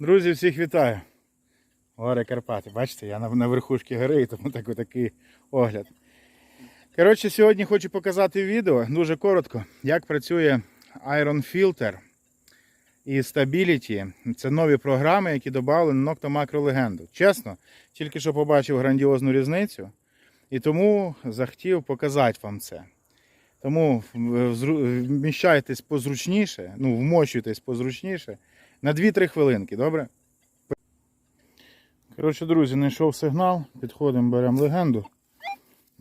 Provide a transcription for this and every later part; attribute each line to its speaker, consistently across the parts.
Speaker 1: Друзі, всіх вітаю. Гори Карпати. Бачите, я на, на верхушці гори, і тому так, такий огляд. Коротше, сьогодні хочу показати відео дуже коротко, як працює Iron Filter і Stability. Це нові програми, які додали Nocto Macro Легенду. Чесно, тільки що побачив грандіозну різницю і тому захотів показати вам це. Тому вміщайтесь позручніше, ну, вмощуйтесь позручніше на 2-3 хвилинки, добре? Коротше, друзі, знайшов сигнал, підходимо, беремо легенду.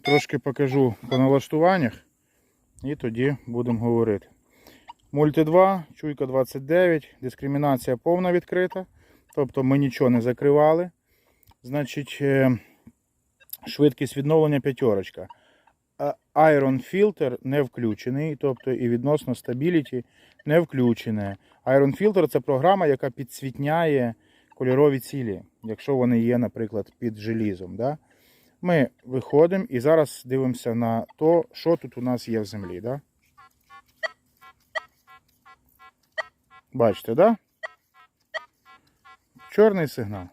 Speaker 1: Трошки покажу по налаштуваннях і тоді будемо говорити. Мульти 2, чуйка 29, дискримінація повна відкрита. Тобто ми нічого не закривали. Значить, е, швидкість відновлення п'ятерочка. Iron Filter не включений, тобто і відносно Stability не включене. Iron Filter це програма, яка підсвітняє кольорові цілі, якщо вони є, наприклад, під желізом. Да? Ми виходимо і зараз дивимося на то, що тут у нас є в землі. Да? Бачите, да? Чорний сигнал.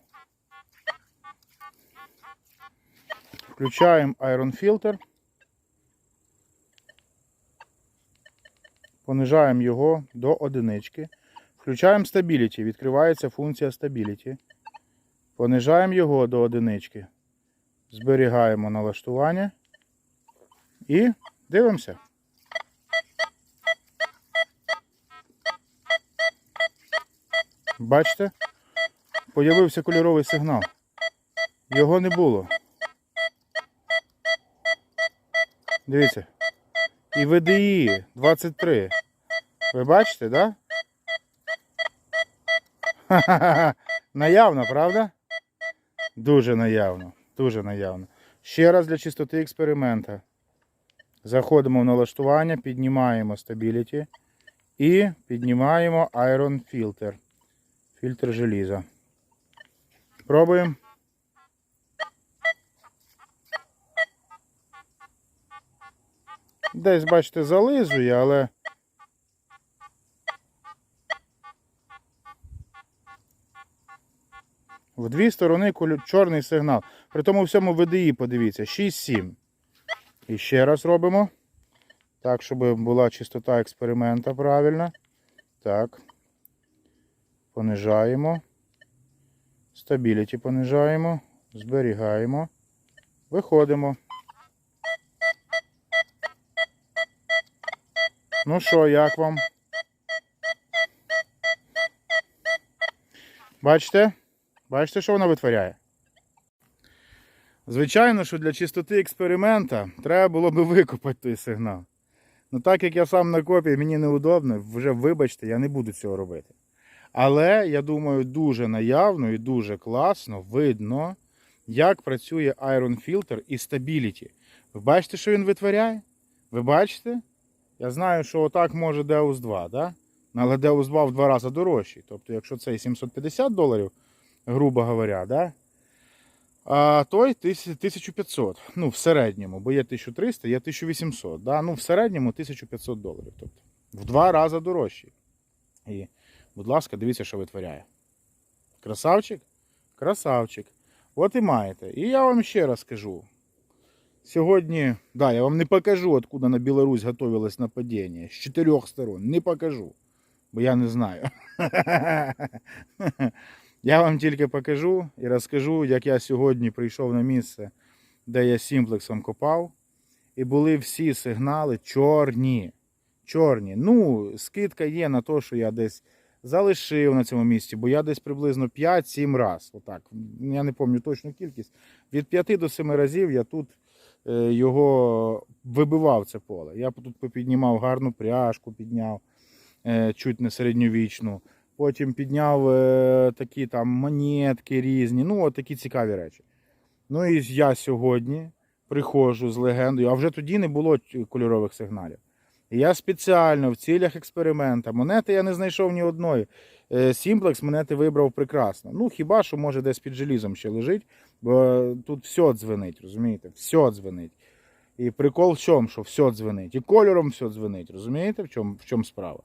Speaker 1: Включаємо Iron Filter. Понижаємо його до одинички. Включаємо Stability. Відкривається функція Stability. Понижаємо його до одинички. Зберігаємо налаштування. І дивимося. Бачите? Появився кольоровий сигнал. Його не було. Дивіться. І VDI 23. Ви бачите, да? Ха-ха-ха. Наявно, правда? Дуже наявно. Дуже наявно. Ще раз для чистоти експеримента. Заходимо в налаштування, піднімаємо Stability і піднімаємо Iron Filter. Фільтр желіза. Пробуємо. Десь, бачите, зализує, але. В дві сторони чорний сигнал. При тому всьому VDI, подивіться, 6-7. І ще раз робимо. Так, щоб була чистота експеримента правильна. Так. Понижаємо. Стабіліті понижаємо. Зберігаємо. Виходимо. Ну що, як вам? Бачите? Бачите, що вона витворяє? Звичайно, що для чистоти експеримента треба було би викопати той сигнал. Ну так як я сам на копії, мені неудобно, вже вибачте, я не буду цього робити. Але я думаю, дуже наявно і дуже класно видно, як працює Iron Filter і Stability. Ви бачите, що він витворяє? Ви бачите? Я знаю, що отак може Deus 2, да? але Deus 2 в два рази дорожчий. Тобто, якщо цей 750 доларів, грубо говоря, да? а той 1500. Ну, в середньому, бо є 1300, є 1800. Да? Ну, в середньому 1500 доларів. Тобто, в два рази дорожчий. І, будь ласка, дивіться, що витворяє. Красавчик? Красавчик. От і маєте. І я вам ще раз скажу. Сьогодні, да, я вам не покажу, откуда на Білорусь готовилось нападение. З чотирьох сторон. Не покажу. Бо я не знаю. Я вам тільки покажу і розкажу, як я сьогодні прийшов на місце, де я сімплексом копав. І були всі сигнали чорні. Чорні. Ну, скидка є на те, що я десь залишив на цьому місці, бо я десь приблизно 5-7 разів. Я не пам'ятаю точну кількість. Від 5 до 7 разів я тут його вибивав це поле. Я тут попіднімав гарну пряжку, підняв е, чуть не середньовічну. Потім підняв е, такі там монетки різні. Ну, от такі цікаві речі. Ну і я сьогодні приходжу з легендою, а вже тоді не було кольорових сигналів. Я спеціально в цілях експеримента. Монети я не знайшов ні одної. Е, Сімплекс монети вибрав прекрасно. Ну, хіба що може десь під желізом ще лежить, бо тут все дзвенить, розумієте? Все дзвенить. І прикол в чому, що все дзвенить. І кольором все дзвенить, розумієте, в чому, в чому справа?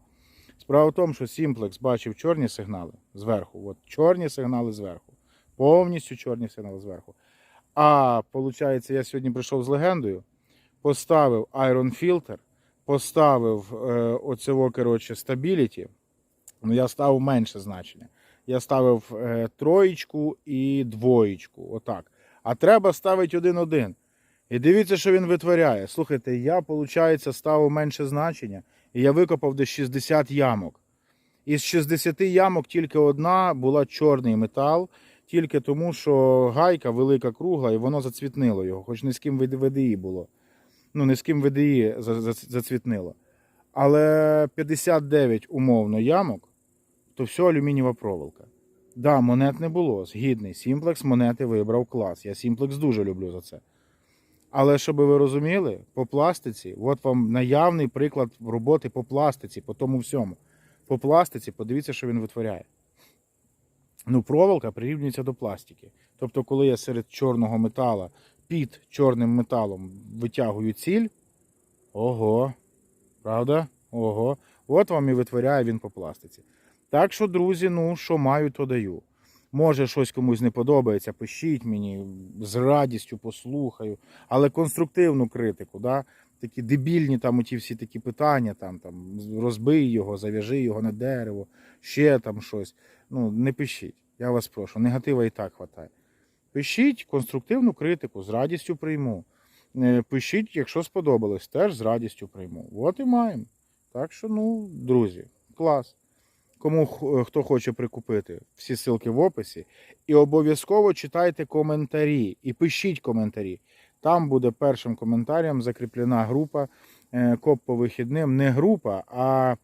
Speaker 1: Справа в тому, що Simplex бачив чорні сигнали зверху. От чорні сигнали зверху. Повністю чорні сигнали зверху. А виходить, я сьогодні прийшов з легендою, поставив Iron Filter, поставив е, оцього, коротше, Stability. Ну, я ставив менше значення. Я ставив е, троєчку і двоєчку. Отак. А треба ставити один-один. І дивіться, що він витворяє. Слухайте, я, виходить, ставив менше значення, і я викопав десь 60 ямок. Із 60 ямок тільки одна була чорний метал, тільки тому, що гайка велика, кругла, і воно зацвітнило його, хоч не з ким ВДІ було. Ну, не з ким ВДІ за- за- зацвітнило. Але 59 умовно ямок, то все алюмінієва проволока. Да, монет не було. Згідний. Сімплекс монети вибрав клас. Я Сімплекс дуже люблю за це. Але щоб ви розуміли, по пластиці, от вам наявний приклад роботи по пластиці, по тому всьому. По пластиці, подивіться, що він витворяє. Ну, проволока прирівнюється до пластики. Тобто, коли я серед чорного метала під чорним металом витягую ціль, ого, правда? Ого. От вам і витворяє він по пластиці. Так що, друзі, ну що маю, то даю. Може, щось комусь не подобається, пишіть мені, з радістю послухаю, але конструктивну критику, да? такі дебільні там оті всі такі питання, там, там, розбий його, зав'яжи його на дерево, ще там щось. Ну, не пишіть, я вас прошу, негатива і так хватає. Пишіть конструктивну критику, з радістю прийму. Е, Пишіть, якщо сподобалось, теж з радістю прийму. От і маємо. Так що, ну, друзі, клас. Кому хто хоче прикупити, всі ссылки в описі. І обов'язково читайте коментарі і пишіть коментарі. Там буде першим коментарем закріплена група е, Коп по вихідним. Не група, а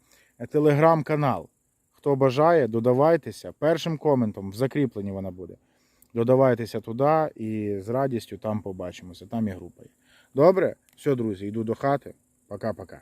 Speaker 1: телеграм-канал. Хто бажає, додавайтеся. Першим коментом в закріпленні вона буде. Додавайтеся туди і з радістю там побачимося. Там і група є. Добре? Все, друзі, йду до хати. Пока-пока.